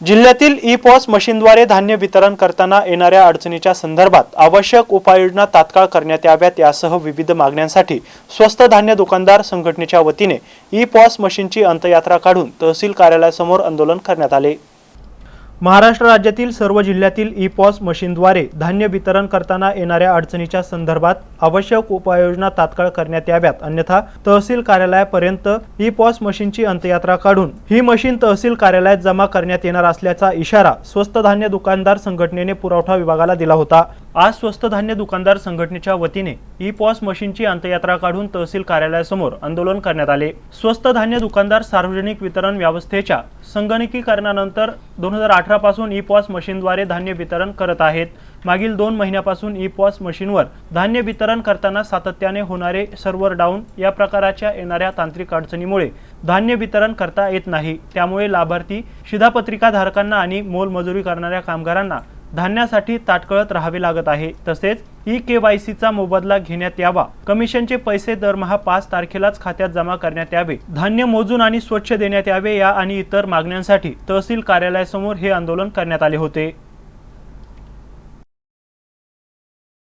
जिल्ह्यातील e POS मशीनद्वारे धान्य वितरण करताना येणाऱ्या अडचणीच्या संदर्भात आवश्यक उपाययोजना तात्काळ करण्यात याव्यात यासह विविध मागण्यांसाठी स्वस्त धान्य दुकानदार संघटनेच्या वतीने ई पॉस मशीनची अंतयात्रा काढून तहसील कार्यालयासमोर आंदोलन करण्यात आले. महाराष्ट्र राज्यातील सर्व जिल्ह्यातील ई पॉस मशीनद्वारे धान्य वितरण करताना येणाऱ्या अडचणीच्या संदर्भात आवश्यक उपाययोजना तात्काळ करण्यात याव्यात. अन्यथा तहसील कार्यालयापर्यंत ई पॉस मशीनची अंतयात्रा काढून ही मशीन तहसील कार्यालयात जमा करण्यात येणार असल्याचा इशारा स्वस्त धान्य दुकानदार संघटनेने पुरवठा विभागाला दिला होता. आज स्वस्त धान्य दुकानदार संघटनेच्या वतीने ई पॉस मशीनची अंतयात्रा काढून तहसील कार्यालयासमोर आंदोलन करण्यात आले. स्वस्त धान्य दुकानदार सार्वजनिक वितरण व्यवस्थेच्या संगणकीकरणानंतर दोन हजार अठरा पासून ई पॉस मशीनद्वारे धान्य वितरण करत आहेत. मागील दोन महिन्यापासून ई पॉस मशीनवर धान्य वितरण करताना सातत्याने होणारे सर्व्हर डाऊन या प्रकाराच्या येणाऱ्या तांत्रिक अडचणीमुळे धान्य वितरण करता येत नाही. त्यामुळे लाभार्थी शिधापत्रिका धारकांना आणि मोलमजुरी करणाऱ्या कामगारांना धान्यासाठी ताटकळत राहावे लागत आहे. तसेच ई के वाय सीचा मोबदला घेण्यात यावा. कमिशनचे पैसे दरमहा पाच तारखेलाच खात्यात जमा करण्यात यावे. धान्य मोजून आणि स्वच्छ देण्यात यावे या आणि इतर मागण्यांसाठी तहसील कार्यालयासमोर हे आंदोलन करण्यात आले होते.